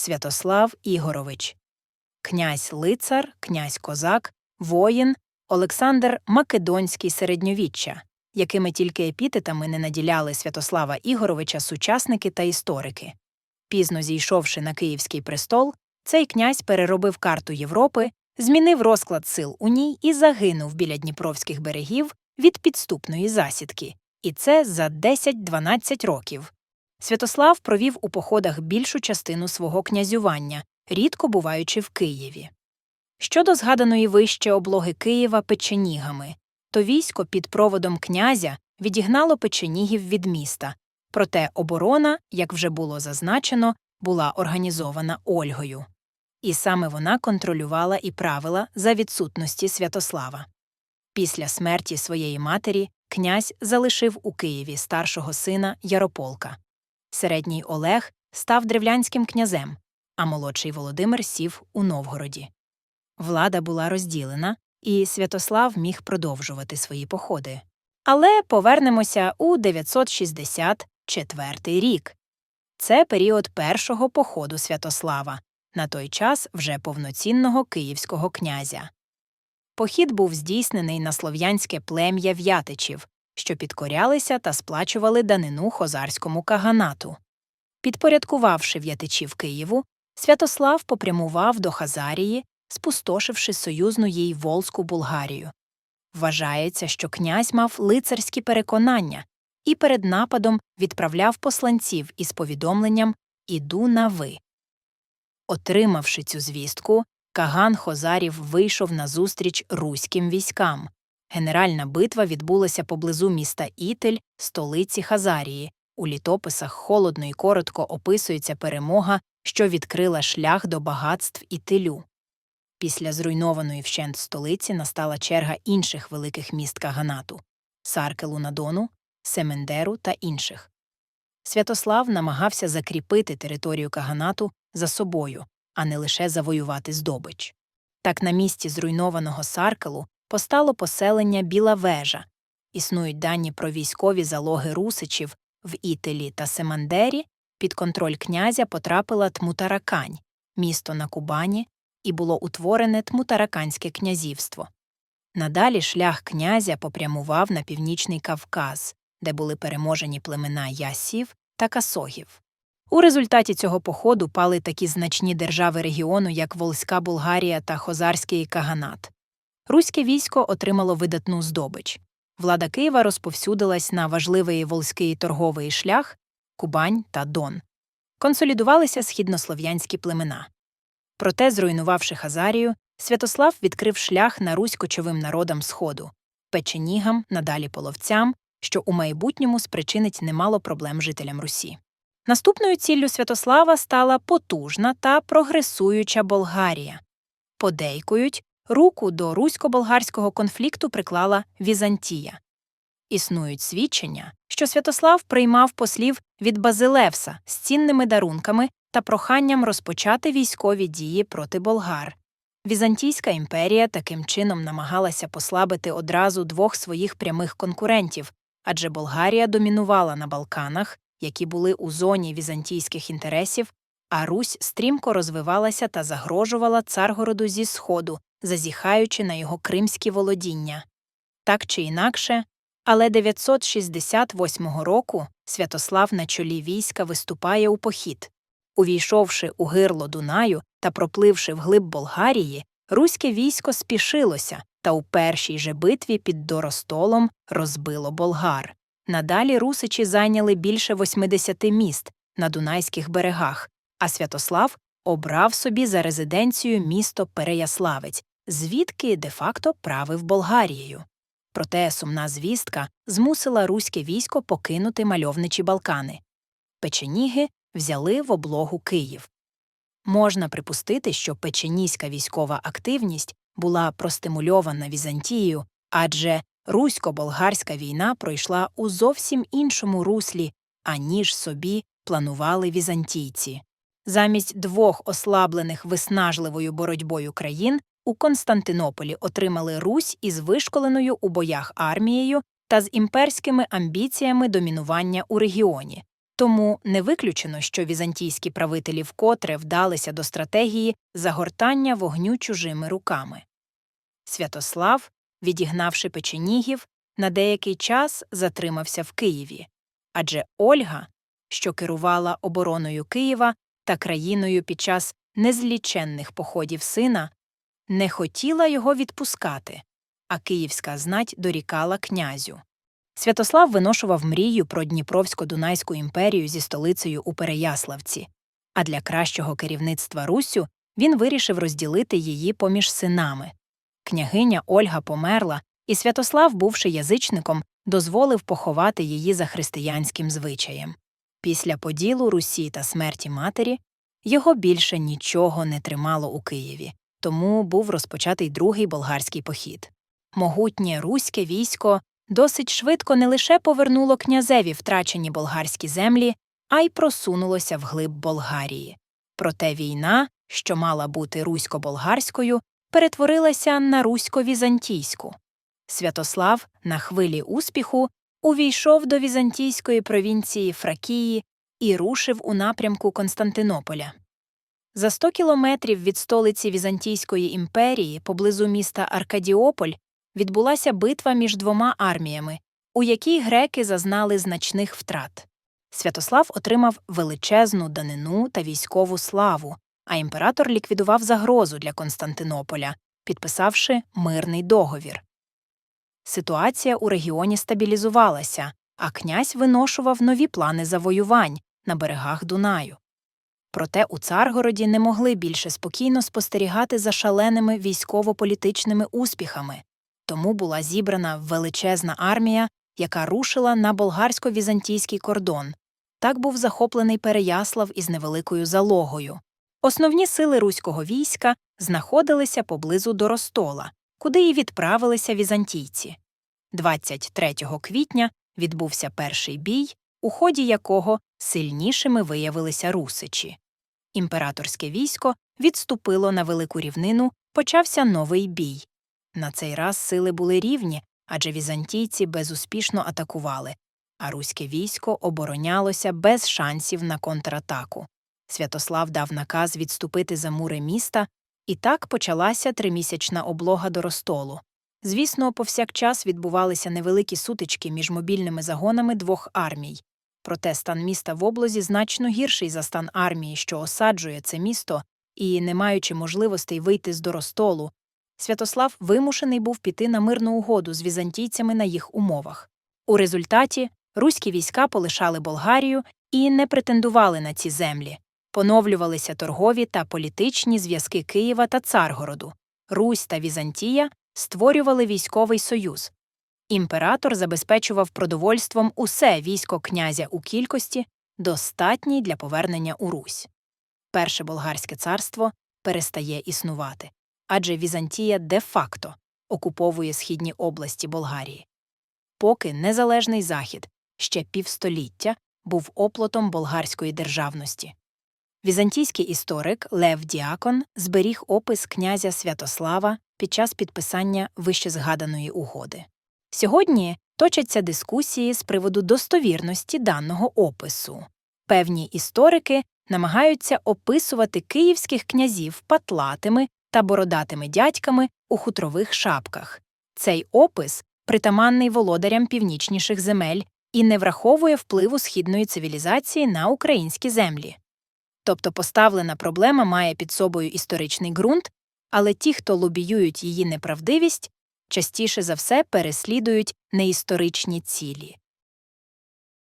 Святослав Ігорович, князь лицар, князь козак, воїн, Олександр Македонський середньовіччя, якими тільки епітетами не наділяли Святослава Ігоровича сучасники та історики. Пізно зійшовши на Київський престол, цей князь переробив карту Європи, змінив розклад сил у ній і загинув біля дніпровських берегів від підступної засідки, і це за 10-12 років. Святослав провів у походах більшу частину свого князювання, рідко буваючи в Києві. Щодо згаданої вище облоги Києва печенігами, то військо під проводом князя відігнало печенігів від міста, проте оборона, як вже було зазначено, була організована Ольгою. І саме вона контролювала і правила за відсутності Святослава. Після смерті своєї матері князь залишив у Києві старшого сина Ярополка. Середній Олег став древлянським князем, а молодший Володимир сів у Новгороді. Влада була розділена, і Святослав міг продовжувати свої походи. Але повернемося у 964 рік. Це період першого походу Святослава, на той час вже повноцінного київського князя. Похід був здійснений на слов'янське плем'я в'ятичів, що підкорялися та сплачували данину хозарському каганату. Підпорядкувавши в'ятичів Києву, Святослав попрямував до Хазарії, спустошивши союзну їй Волзьку Булгарію. Вважається, що князь мав лицарські переконання і перед нападом відправляв посланців із повідомленням Іду на ви. Отримавши цю звістку, Каган Хозарів вийшов назустріч руським військам. Генеральна битва відбулася поблизу міста Ітель, столиці Хазарії. У літописах холодно і коротко описується перемога, що відкрила шлях до багатств Ітилю. Після зруйнованої вщент столиці настала черга інших великих міст Каганату Саркелу на Дону, Семендеру та інших. Святослав намагався закріпити територію Каганату за собою, а не лише завоювати здобич. Так на місці зруйнованого Саркелу постало поселення Біла Вежа. Існують дані про військові залоги русичів в Ітелі та Семандері. Під контроль князя потрапила Тмутаракань, місто на Кубані, і було утворене Тмутараканське князівство. Надалі шлях князя попрямував на північний Кавказ, де були переможені племена ясів та касогів. У результаті цього походу пали такі значні держави регіону, як Волзька Булгарія та Хозарський Каганат. Руське військо отримало видатну здобич. Влада Києва розповсюдилась на важливий волзький торговий шлях Кубань та Дон. Консолідувалися східнослов'янські племена. Проте, зруйнувавши Хазарію, Святослав відкрив шлях на русь кочовим народам Сходу печенігам, надалі половцям, що у майбутньому спричинить немало проблем жителям Русі. Наступною ціллю Святослава стала потужна та прогресуюча Болгарія. Подейкують, руку до русько-болгарського конфлікту приклала Візантія. Існують свідчення, що Святослав приймав послів від Базилевса з цінними дарунками та проханням розпочати військові дії проти болгар. Візантійська імперія таким чином намагалася послабити одразу двох своїх прямих конкурентів, адже Болгарія домінувала на Балканах, які були у зоні візантійських інтересів, а Русь стрімко розвивалася та загрожувала Царгороду зі сходу, зазіхаючи на його кримські володіння. Так чи інакше, але 968 року Святослав на чолі війська виступає у похід. Увійшовши у гирло Дунаю та пропливши вглиб Болгарії, руське військо спішилося та у першій же битві під Доростолом розбило болгар. Надалі русичі зайняли більше 80 міст на Дунайських берегах, а Святослав обрав собі за резиденцію місто Переяславець, звідки де-факто правив Болгарією. Проте сумна звістка змусила руське військо покинути мальовничі Балкани. Печеніги взяли в облогу Київ. Можна припустити, що печеніська військова активність була простимульована Візантією, адже русько-болгарська війна пройшла у зовсім іншому руслі, аніж собі планували візантійці. Замість двох ослаблених виснажливою боротьбою країн у Константинополі отримали Русь із вишколеною у боях армією та з імперськими амбіціями домінування у регіоні. Тому не виключено, що візантійські правителі вкотре вдалися до стратегії загортання вогню чужими руками. Святослав, відігнавши печенігів, на деякий час затримався в Києві, адже Ольга, що керувала обороною Києва та країною під час незліченних походів сина, не хотіла його відпускати, а київська знать дорікала князю. Святослав виношував мрію про Дніпровсько-Дунайську імперію зі столицею у Переяславці, а для кращого керівництва Руссю він вирішив розділити її поміж синами. Княгиня Ольга померла, і Святослав, бувши язичником, дозволив поховати її за християнським звичаєм. Після поділу Русі та смерті матері його більше нічого не тримало у Києві, тому був розпочатий другий болгарський похід. Могутнє руське військо досить швидко не лише повернуло князеві втрачені болгарські землі, а й просунулося вглиб Болгарії. Проте війна, що мала бути русько-болгарською, перетворилася на русько-візантійську. Святослав на хвилі успіху увійшов до візантійської провінції Фракії і рушив у напрямку Константинополя. За 100 кілометрів від столиці Візантійської імперії, поблизу міста Аркадіополь, відбулася битва між двома арміями, у якій греки зазнали значних втрат. Святослав отримав величезну данину та військову славу, а імператор ліквідував загрозу для Константинополя, підписавши мирний договір. Ситуація у регіоні стабілізувалася, а князь виношував нові плани завоювань на берегах Дунаю. Проте у Царгороді не могли більше спокійно спостерігати за шаленими військово-політичними успіхами, тому була зібрана величезна армія, яка рушила на болгарсько-візантійський кордон. Так був захоплений Переяслав із невеликою залогою. Основні сили руського війська знаходилися поблизу до Ростола, куди і відправилися візантійці. 23 квітня відбувся перший бій, у ході якого сильнішими виявилися русичі. Імператорське військо відступило на велику рівнину, почався новий бій. На цей раз сили були рівні, адже візантійці безуспішно атакували, а руське військо оборонялося без шансів на контратаку. Святослав дав наказ відступити за мури міста, і так почалася тримісячна облога до Ростолу. Звісно, повсякчас відбувалися невеликі сутички між мобільними загонами двох армій. Проте стан міста в облозі значно гірший за стан армії, що осаджує це місто, і, не маючи можливостей вийти з Доростолу, Святослав вимушений був піти на мирну угоду з візантійцями на їх умовах. У результаті руські війська полишали Болгарію і не претендували на ці землі. Поновлювалися торгові та політичні зв'язки Києва та Царгороду. Русь та Візантія створювали військовий союз. Імператор забезпечував продовольством усе військо князя у кількості, достатній для повернення у Русь. Перше болгарське царство перестає існувати, адже Візантія де-факто окуповує східні області Болгарії. Поки незалежний захід ще півстоліття був оплотом болгарської державності. Візантійський історик Лев Діакон зберіг опис князя Святослава під час підписання вищезгаданої угоди. Сьогодні точаться дискусії з приводу достовірності даного опису. Певні історики намагаються описувати київських князів патлатими та бородатими дядьками у хутрових шапках. Цей опис притаманний володарям північніших земель і не враховує впливу східної цивілізації на українські землі. Тобто поставлена проблема має під собою історичний ґрунт, але ті, хто лобіюють її неправдивість, частіше за все переслідують неісторичні цілі.